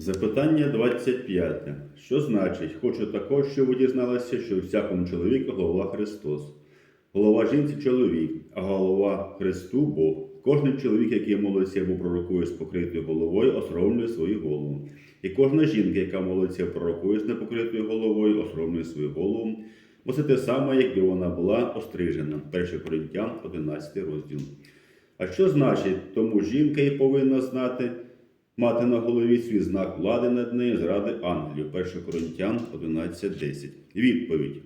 Запитання 25. Що значить, хочу також, щоб ви дізналися, що всякому чоловіку голова Христос. Голова жінці чоловік, а голова Христу Бог. Кожен чоловік, який молиться або пророкує з покритою головою, осоромлює свою голову. І кожна жінка, яка молиться пророкує з непокритою головою, осоромлює свою голову. Бо це те саме, якби вона була острижена. 1 Коринтян, 11 розділ. А що значить, тому жінка і повинна знати, мати на голові свій знак влади над нею зради ангелів. 1 Коринтян 11.10. Відповідь.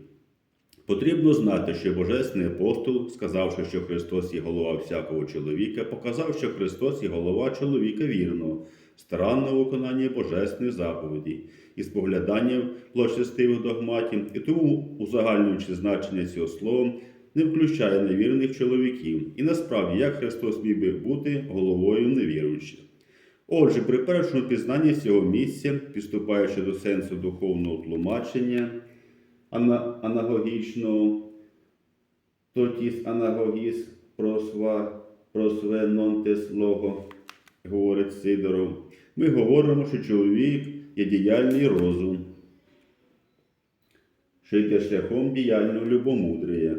Потрібно знати, що Божественний апостол, сказавши, що Христос є голова всякого чоловіка, показав, що Христос є голова чоловіка вірного, старанного виконання божественних заповідей і споглядання площастивих догматів, і тому, узагальнюючи значення цього слова, не включає невірних чоловіків. І насправді, як Христос міг би бути головою невіруючих. Отже, при першому пізнанні цього місця, підступаючи до сенсу духовного тлумачення, ана- анагогічного, тотіс анагогіс просва, просве нонтес лого, говорить Сидоров, ми говоримо, що чоловік є діяльний розум, що йде шляхом діяльного любомудрія,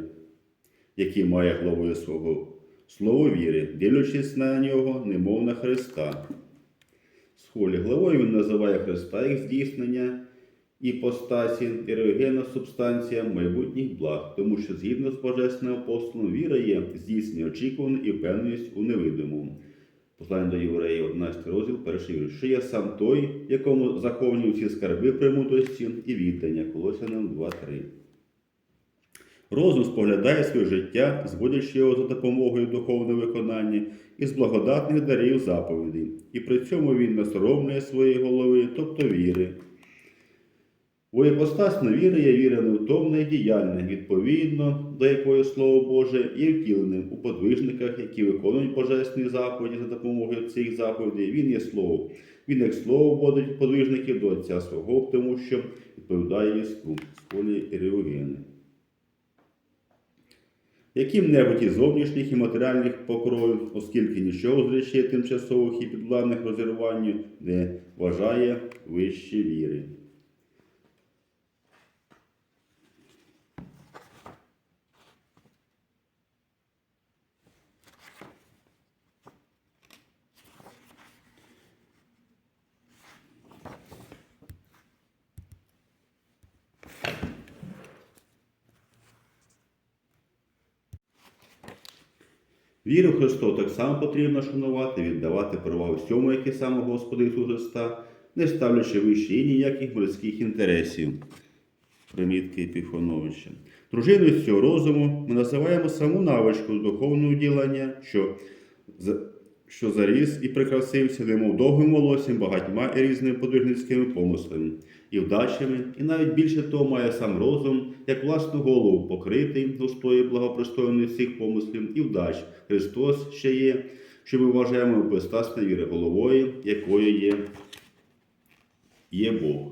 який має главою свого слово віри, дивлячись на нього, немов на Христа. Схолі главою він називає Христа як здійснення іпостасі, ерогенна субстанція майбутніх благ, тому що згідно з божественним апостолом віра є здійснення очікуване і впевненість у невидимому. Послання до євреїв, 11 розділ, перший вірш. Що я сам той, якому заховані всі скарби премудрості і віддання. Колосянам 2.3. Розум споглядає своє життя, зводячи його за допомогою духовного виконання із благодатних дарів заповідей, і при цьому він насоромлює своєї голови, тобто віри. Бо іпостасна віра є віра невтомна і діяльна, відповідно до якої Слово Боже є втіленим у подвижниках, які виконують божественні заповіді за допомогою цих заповідей. Він є слово. Він як слово вводить подвижників до Отця свого, тому що відповідає єству з полі Іріогени. Яким-небудь із зовнішніх і матеріальних покровів, оскільки нічого з речей тимчасових і підвладних розірванню не вважає вище віри. Віру в Христос так само потрібно шанувати, віддавати перевагу всьому, яке саме Господа Ісуса Христа, не ставлячи вище і ніяких мирських інтересів. Примітки Епіфоновича. Дружиною цього розуму ми називаємо саму навичку духовного ділення, що, що заріс і прикрасився, немов довгим волоссям, багатьма і різними подвижницькими помислами і вдачами, і навіть більше того має сам розум, як власну голову покритий густою благопристойною всіх помислів і вдач. Христос ще є, що ми вважаємо безстасної віри головою, якою є, є Бог.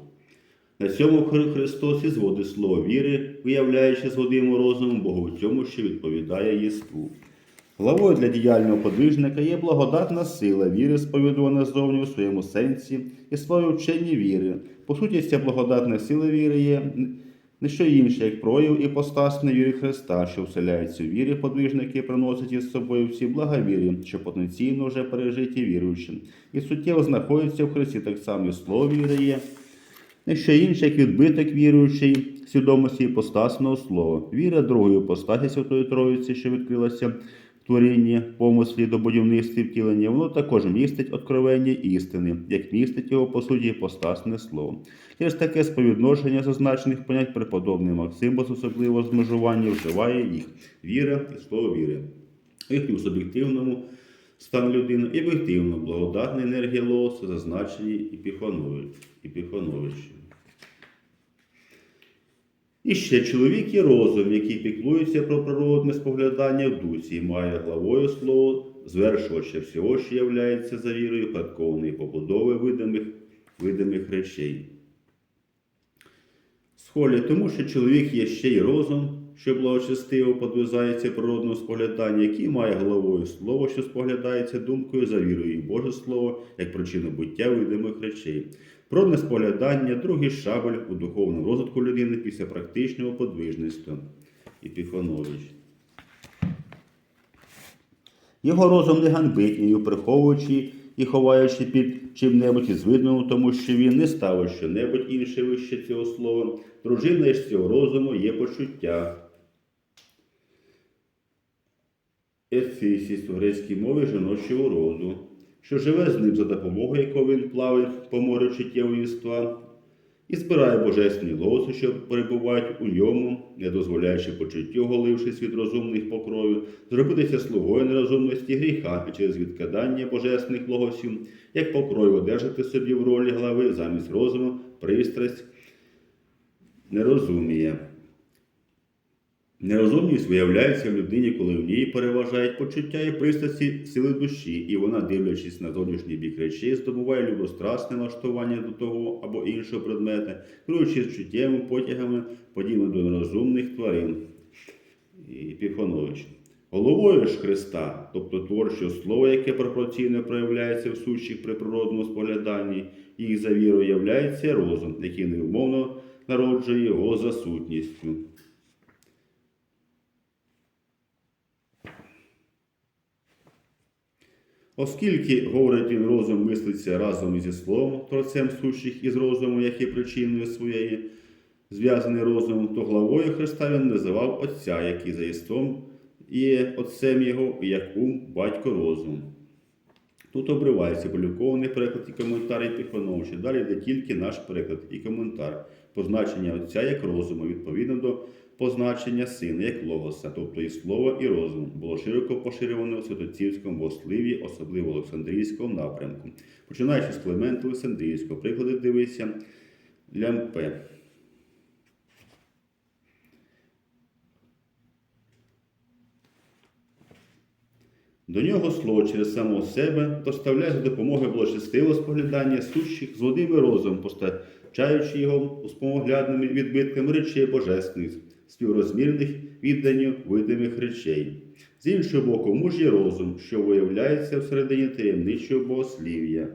На цьому Христос і зводить слово віри, виявляючи згодимо розумом Богу в цьому, що відповідає єству. Главою для діяльного подвижника є благодатна сила віри, сповідувана зовні у своєму сенсі, і своє вчення віри. По суті, ця благодатна сила віри є не що інше, як прояв і постасної віри Христа, що вселяється у вірі, подвижники приносять із собою всі блага віри, що потенційно вже пережиті віруючим, і суттєво знаходяться в Христі, так само і слово віри є. Не що інше, як відбиток віруючої свідомості іпостасного слова. Віра другої іпостасі Святої Троїці, що відкрилася в творінні, помислі до будівництва втілення, воно також містить откровення істини, як містить його, по суті, іпостасне слово. Через таке сповідношення зазначених понять преподобний Максимбос, особливо змежування, вживає їх віра і слово віри. Їхню суб'єктивному стан людини і об'єктивно благодатна енергія лоса, зазначені Епіфановичем. І ще чоловік і розум, який піклується про природне споглядання в дусі, і має главою слово, звершувача всього, що являється за вірою, предкованої побудови видимих, видимих речей. Схолі тому, що чоловік є ще й розум, що благочестиво подвизається природного споглядання, який має головою слово, що споглядається думкою за вірою, і Боже Слово, як причину буття видимих речей. Природне споглядання, другий шабель у духовному розвитку людини після практичного подвижництва. Епіфанович. Його розум не ганбить, і приховуючи і ховаючи під чим-небудь із видного, тому що він не ставить що-небудь інше вище цього слова. Дружина ж цього розуму є почуття. Ефісіс у грецькій мові жіночого роду, що живе з ним за допомогою якого він плаває по морю чуттєвіства і збирає божественні лоси, що перебувають у ньому, не дозволяючи почуттю, голившись від розумних покровів, зробитися слугою нерозумності гріха через відкидання божественних логосів, як покрою одержати собі в ролі глави замість розуму, пристрасть, нерозуміє. Нерозумність виявляється в людині, коли в ній переважають почуття і пристрасті сили душі, і вона, дивлячись на зовнішній бік речей, здобуває любострасне влаштування до того або іншого предмета, керуючись чуттєвими потягами, подібно до нерозумних тварин. І Піфонович. Головою ж Христа, тобто творчого слова, яке пропорційно проявляється в сущих при природному спогляданні, їх за вірою являється розум, який невмовно народжує його за сутністю. Оскільки, говорить він, розум мислиться разом ізі словом, творцем сущих із розуму, як є причиною своєї, зв'язаний розумом, то главою Христа він називав Отця, який за єством є Отцем його, і як ум, батько розум. Тут обривається полюкований переклад і коментар і Епіфановича. Далі йде тільки наш переклад і коментар. Позначення Отця як розуму, відповідно до позначення сина як логоса, тобто і слово, і розум, було широко поширюване у святоцівському богослів'ї, особливо Олександрійському напрямку. Починаючи з Клименту Олександрійського, приклади дивися Лямпе. До нього слово через самого себе доставляє за допомогою благочестивого споглядання сущих з водими розум, постачаючи його успомоглядними відбитками речей божественних, співрозмірних відданню видимих речей. З іншого боку, муж є розум, що виявляється всередині таємничого богослів'я,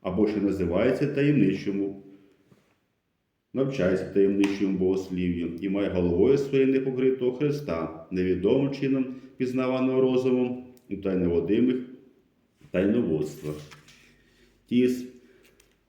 або що називається таємничому, навчається таємничому богослів'ю і має головою своєю непокритого Христа, невідомим чином пізнаваного розумом у тайноводимих тайноводствах. Тіс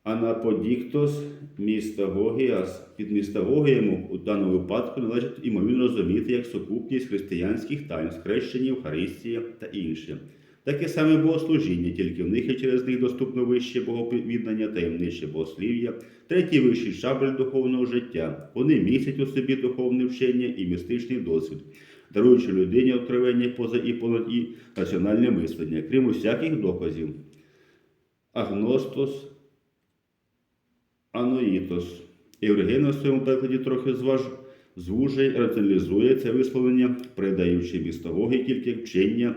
Анаподіктос містагогіас. Під містагогієм у даному випадку належить імовірно розуміти як сукупність християнських тайн, хрещення, Евхаристія та інше. Таке саме богослужіння, тільки в них і через них доступно вище боговіднання, таємниче богослів'я, третій вищий шабель духовного життя. Вони містять у собі духовне вчення і містичний досвід, даруючи людині откровення поза і понад і раціональне мислення, крім усяких доказів. Агностос Аноїтос. Євгена в своєму перекладі трохи зваж... звужує раціоналізує це висловлення, передаючи містології тільки вчення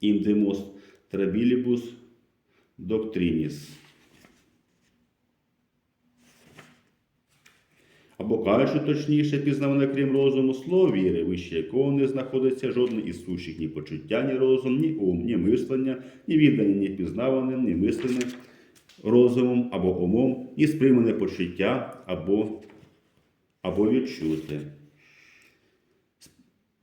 індемос трабілібус доктрініс. Або кажучи точніше, пізнаване крім розуму, слово віри, вище якого не знаходиться жодне із сущих ні почуття, ні розум, ні ум, ні мислення, ні віддання, ні пізнаване, ні мислене розумом або умом, ні сприймане почуття або, або відчуте.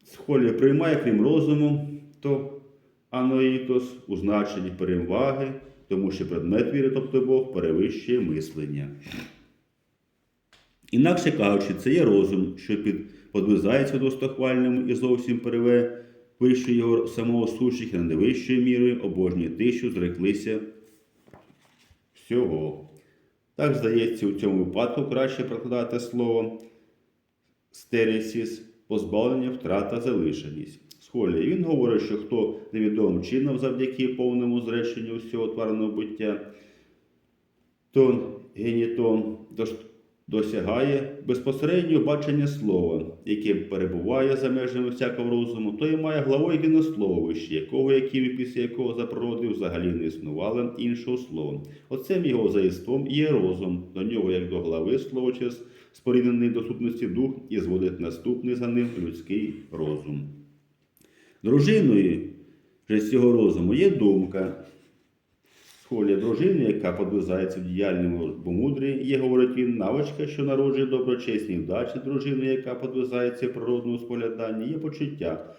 Схолі приймає крім розуму, то аноїтос у значенні переваги, тому що предмет віри, тобто Бог, перевищує мислення. Інакше кажучи, це є розум, що під, подвизається достохвальному і зовсім переве вищу його самого сущих і на невищою мірою обожнює тих, що зреклися всього. Так, здається, у цьому випадку краще прокладати слово стересіс, позбавлення, втрата, залишеність. Схолі він говорить, що хто невідомим чином завдяки повному зреченню всього тварного буття, то генітон досягає безпосереднього бачення слова, яке перебуває за межами всякого розуму, то і має главою вище, якого, яким і після якого за природи взагалі не існувало іншого слова. Оцем його заєством і є розум, до нього, як до глави слово через споріднений до сутності дух, і зводить наступний за ним людський розум. Дружиною же з цього розуму є думка. Схолі дружини, яка подвизається в діяльному бомудрі, є, говорить він, навичка, що народжує доброчесні вдачі дружини, яка подвизається природному спогляданні, є почуття,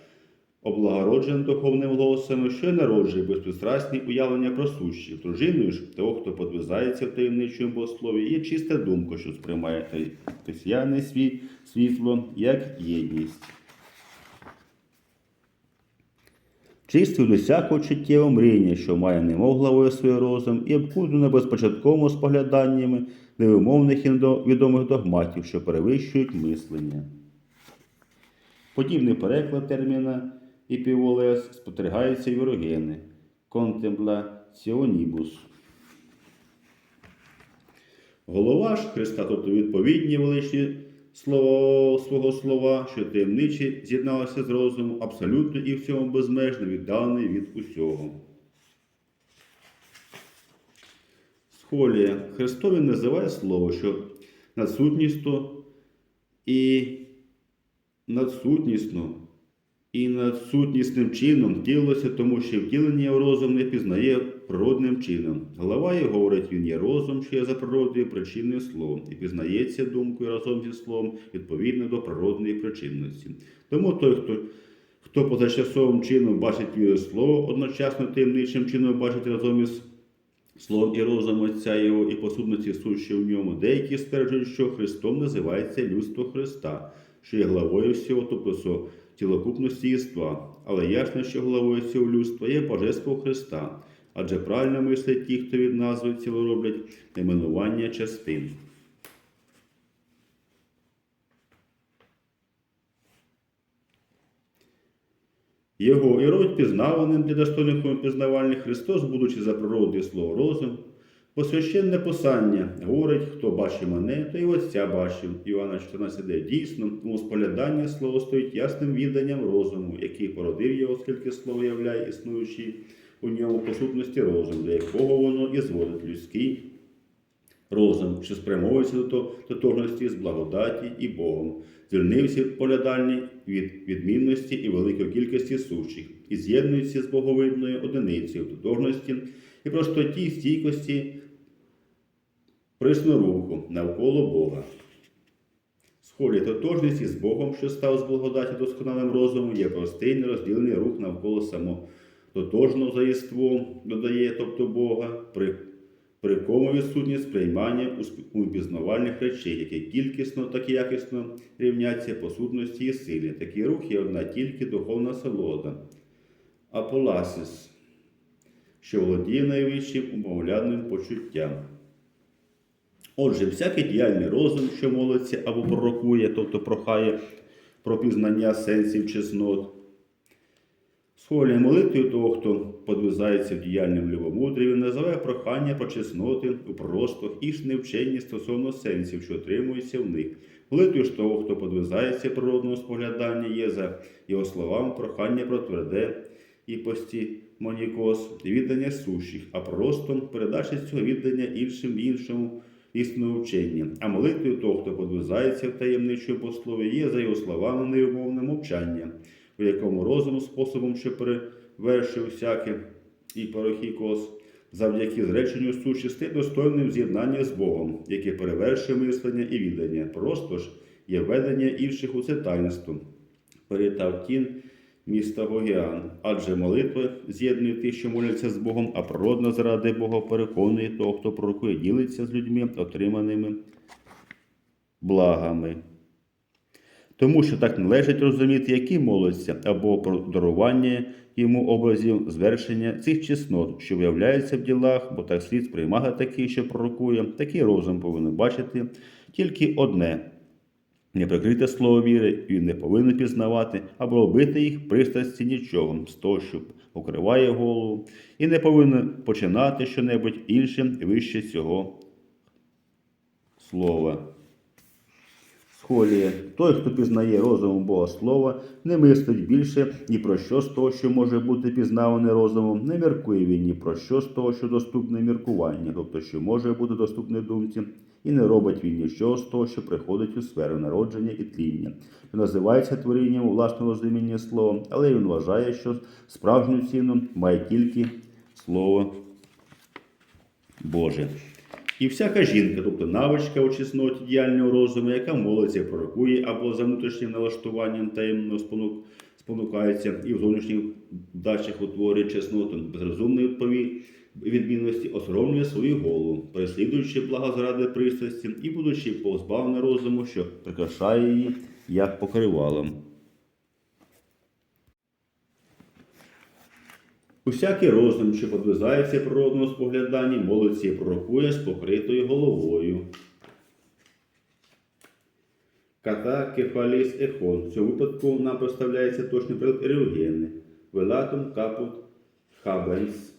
облагороджене духовним голосом, що й народжує безпристрасні уявлення про сущих. Дружиною ж того, хто подвизається в таємничому богослові, є чиста думка, що сприймає християне світ, світло як єдність. Чистий до всякого чуттєвого мріння, що має немов главою свій розум, і обкудено безпочатковими спогляданнями невимовних відомих догматів, що перевищують мислення. Подібний переклад терміна іпіволес спостерігається в Єрогени контемплаціонібус. Голова ж Христа, тобто відповідні величні слово, свого слова, що таємничі з'єдналися з розумом, абсолютно і в цьому безмежно віддалений від усього. Схолія Христові називає слово, що надсутнісно і надсутнісно і надсутнісним чином втілилося, тому що втілення розум не пізнає природним чином. Голова його говорить, він є розум, що є за природою причинною словом, і пізнається думкою разом зі словом відповідно до природної причинності. Тому той, хто хто позачасовим чином бачить слово, одночасно таємничим чином бачить разом із словом і розум Отця Його і посудності сущі в ньому, деякі стверджують, що Христом називається людство Христа, що є главою всього, тобто цілокупності єства. Але ясно, що главою цього людства є Божество Христа, адже правильно мислять ті, хто від назви ціло роблять найменування частин. Його і робить пізнаваним для достойних пізнавальних Христос, будучи за природою слово розум, бо священне посання говорить, хто бачить мене, то і Отця бачив. Іоанна 14 де дійсно, тому споглядання слово стоїть ясним відданням розуму, який породив його, оскільки слово являє існуючий у ньому по сутності розум, до якого воно і зводить людський розум, що спрямовується до тотожності з благодаті і Богом, звільнився від полядальні від відмінності і великої кількості сущих, і з'єднується з боговидною одиницею тотожності і простоті і стійкості присноруху навколо Бога. Схолі тотожність із Богом, що став з благодаті досконалим розумом, є простий нерозділений рух навколо само тотожного заєством, додає, тобто Бога, при, при кому відсутність сприймання у пізнавальних речей, які кількісно, так і якісно рівняться по сутності і силі. Такий рух є одна тільки духовна солода. Аполасис, що володіє найвищим умовляним почуттям. Отже, всякий діяльний розум, що молиться або пророкує, тобто прохає про пізнання сенсів чеснот, схвалює молитвою того, хто подвизається в діяльному любомудрі, називає прохання про чесноти у простах і ж невченні стосовно сенсів, що отримуються в них. Молитвою ж того, хто подвизається в природному спогляданні, є за його словами прохання про тверде і пості монікос, віддання сущих, а просто передача цього віддання іншим іншому істинного вчення. А молитвою того, хто подвизається в таємничому послові, є за його словами невмовне мовчання, у якому розум способом, що перевершив всяке і парохікос, завдяки зреченню сущости достойним з'єднання з Богом, яке перевершує мислення і віддання. Просто ж є ведення інших у це таїнство. Перетав тін міста Гогіан. Адже молитва з'єднує тих, що моляться з Богом, а природна заради Бога переконує того, хто пророкує, ділиться з людьми, отриманими благами. Тому що так належить розуміти, які моляться, або про дарування йому образів звершення цих чеснот, що виявляються в ділах, бо так слід сприймати такий, що пророкує, такий розум повинен бачити тільки одне. Неприкрите слово віри він не повинен пізнавати або робити їх пристрасті нічого з того, що покриває голову, і не повинен починати щонебудь інше вище цього слова. Схоліє. Той, хто пізнає розумом Бога Слова, не мислить більше ні про що з того, що може бути пізнаване розумом, не міркує він ні про що з того, що доступне міркування, тобто що може бути доступне думці, і не робить він нічого з того, що приходить у сферу народження і тління, що називається творінням у власному розумінні слова, але він вважає, що справжню ціну має тільки слово Боже. І всяка жінка, тобто навичка у чесноті діяльного розуму, яка молиться, пророкує або за внутрішнім налаштуванням таємно спонук, спонукається і в зовнішніх дачах утворює чесноту безрозумної відпові відмінності, осоромлює свою голову, переслідуючи благо заради пристрасті і будучи позбавлена розуму, що прикрашає її як покривалом. Усякий розум, що подвизається природному спогляданні, молиться і пророкує з покритою головою. Ката кефаліс ехон. В цьому випадку нам представляється точний приклад ерогени. Велатум капут хабенс.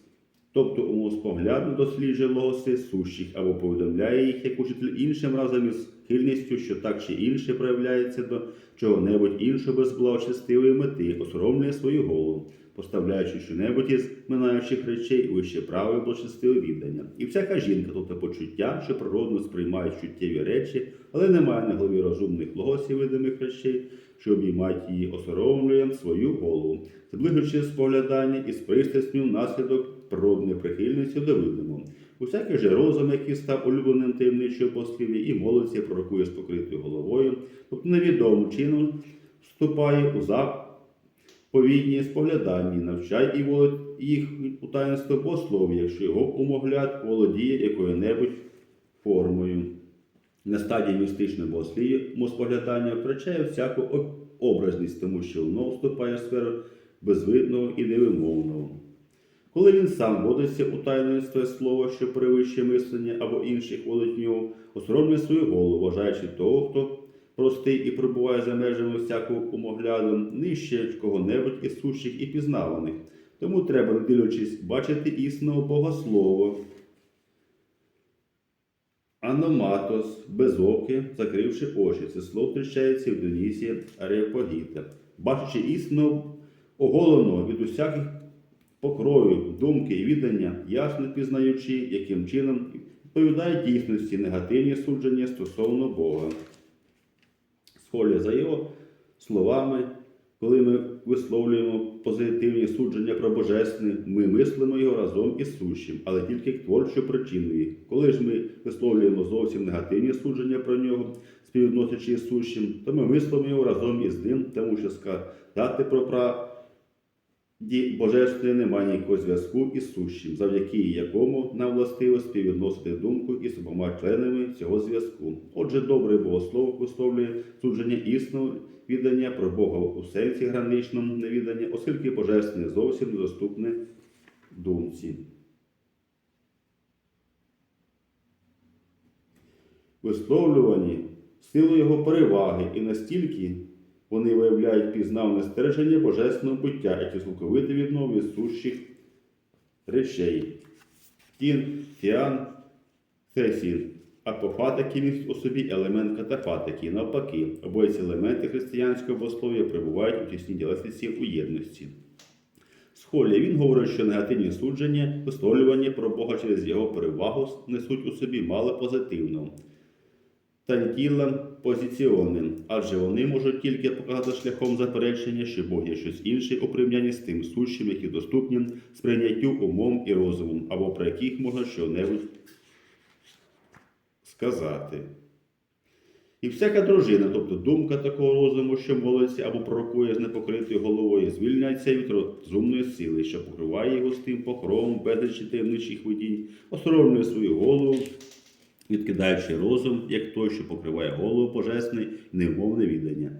Тобто умоспоглядно досліджує логоси сущих або повідомляє їх як учитель іншим разом із схильністю, що так чи інше проявляється до чого-небудь іншого без благочестивої мети, осоромлює свою голову, поставляючи що-небудь із минаючих речей вище право і благочестиве віддання. І всяка жінка, тобто почуття, що природно сприймають чуттєві речі, але немає на голові розумних логосів видимих речей, що обіймають її, осоромлює свою голову, зближуючи споглядання із пристрасню наслідок природної прихильності до видимого. Усякий же розум, який став улюбленим таємничого послів'я, і молиться, пророкує з покритою головою, тобто невідомим чином вступає у заповідні споглядання, навчай і володь їх у таїнство богослов'я, якщо його умовляд володіє якою-небудь формою. На стадії містичного богослів'я споглядання втрачає всяку образність, тому що воно вступає в сферу безвидного і невимовного. Коли він сам водиться у таїнстві слова, що перевищує мислення або інших волить в нього, осоромлює свою голову, вважаючи того, хто простий і перебуває за межами всякого умогляду, нижче кого-небудь із сущих і пізнаваних. Тому треба, не дивлячись, бачити істинного Богослова. Аноматос, безоке, закривши очі. Це слово зустрічається в Денісі Арепогіта. Бачачи істину оголеного від усяких покровів, думки і віддання, ясно пізнаючи, яким чином відповідає дійсності негативні судження стосовно Бога. Схолі за його словами, коли ми висловлюємо позитивні судження про Божественне, ми мислимо його разом із сущим, але тільки як творчу причину. Коли ж ми висловлюємо зовсім негативні судження про нього, співвідносячи із сущим, то ми мислимо його разом із ним, тому що сказати про правді Божественне немає ніякого зв'язку із сущим, завдяки якому нам властиво співвідносити думку із обома членами цього зв'язку. Отже, добре богослов висловлює судження існого віддання про Бога у сенсі граничному невіддання, оскільки божественне зовсім недоступне думці. Висловлювані силу його переваги і настільки вони виявляють пізнавне стерження божественного буття, яке цілковито відмов від сущих речей. Тін, фіан, цесін. Апофатики містять у собі елемент катафатики. Навпаки, обоє ці елементи християнського богослов'я перебувають у тісній діалектиці у єдності. Схолі він говорить, що негативні судження, висловлювання про Бога через його перевагу несуть у собі мало позитивного та тілем позиціонним, адже вони можуть тільки показати шляхом заперечення, що Бог є щось інше у порівнянні з тим сущим, які доступні сприйняттю умом і розумом, або про яких можна що-небудь сказати. І всяка дружина, тобто думка такого розуму, що молиться або пророкує з непокритою головою, звільняється від розумної сили, що покриває його з тим покровом безлічі таємничих видінь, осоромлює свою голову, відкидаючи розум, як той, що покриває голову божественне і невмовне віддання.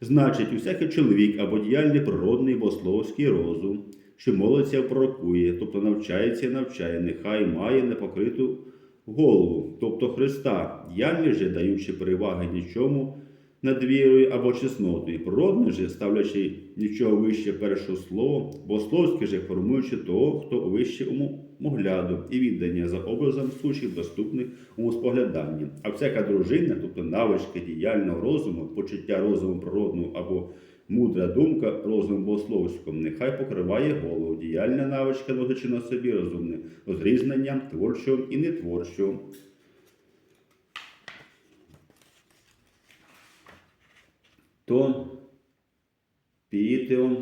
Значить, усякий чоловік або діяльний природний богословський розум, що молиться пророкує, тобто навчається і навчає, нехай має непокриту голову, тобто Христа, діяльний же, даючи переваги нічому, над вірою або чеснотою. Природне же, ставлячи нічого вище першого слова, богословське же формуючи того, хто вище умогляду і віддання за образом сучих, доступних у спогляданні. А всяка дружина, тобто навички діяльного розуму, почуття розуму природного або мудра думка розуму богословському, нехай покриває голову, діяльна навичка носячи на собі розумне розрізнення творчого і нетворчого. Тон піітеон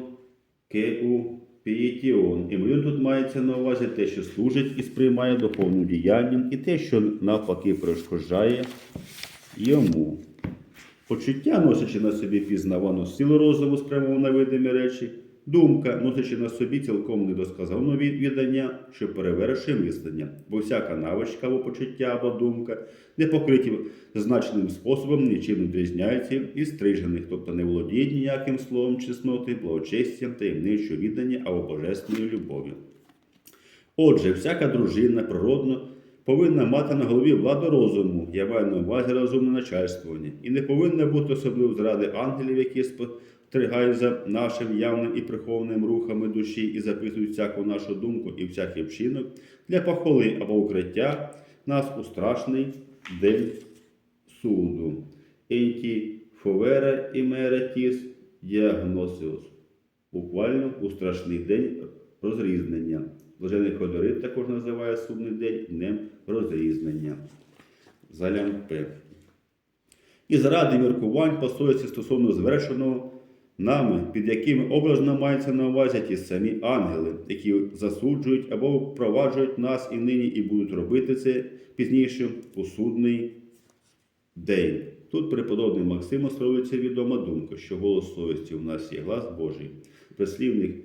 кеу піітіон. І він тут мається на увазі те, що служить і сприймає духовним діянням, і те, що навпаки перешкоджає йому. Почуття, носячи на собі пізнавану силу розуму, спрямовану на видимі речі, думка, носячи на собі цілком недосказану від- віддання, що перевершує мислення, бо всяка навичка або почуття або думка, не покриті значним способом, нічим не відрізняються і стрижених, тобто не володіють ніяким словом чесноти, благочестям, таємничого віддання або божественної любові. Отже, всяка дружина природно повинна мати на голові владу розуму, я маю на увазі розумне начальствування, і не повинна бути особливо зради ангелів, які спостерігають за нашим явним і прихованим рухами душі і записують всяку нашу думку і всякий вчинок для похвали або укриття нас у страшний день суду. Енті фовера і меретіс діагносіус. Буквально у страшний день розрізнення. Блажений Ходорит також називає судний день днем розрізнення. Залям П. І заради міркувань совісті стосовно звершеного нами, під якими образно мається на увазі ті самі ангели, які засуджують або впроваджують нас і нині, і будуть робити це пізніше у судний день. Тут преподобний Максим островується відома думка, що голос совісті у нас є глас Божий. Прислівник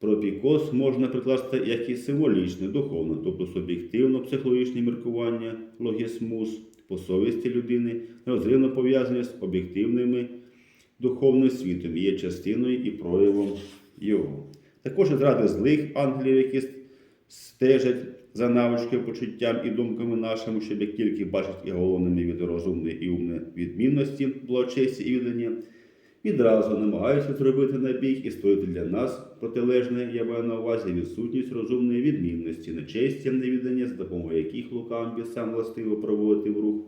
пропікос можна прикласти як і символічне, духовне, тобто суб'єктивно психологічне міркування, логісмус по совісті людини, розривно пов'язані з об'єктивними духовним світом і є частиною і проявом його. Також зради злих ангелів, які стежать за навички, почуттям і думками нашими, щоб як тільки бачать і головними від розумної і умної відмінності, благочесті і віддання, відразу намагаються зробити набіг і створити для нас протилежне, я маю на увазі відсутність розумної відмінності, нечестя, невіддання, за допомогою яких лукавим бісам властиво проводити в рух.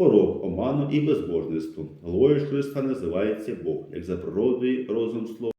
Порок, оману і безбожництво. Головою ж Христа називається Бог, як за природою розум слово.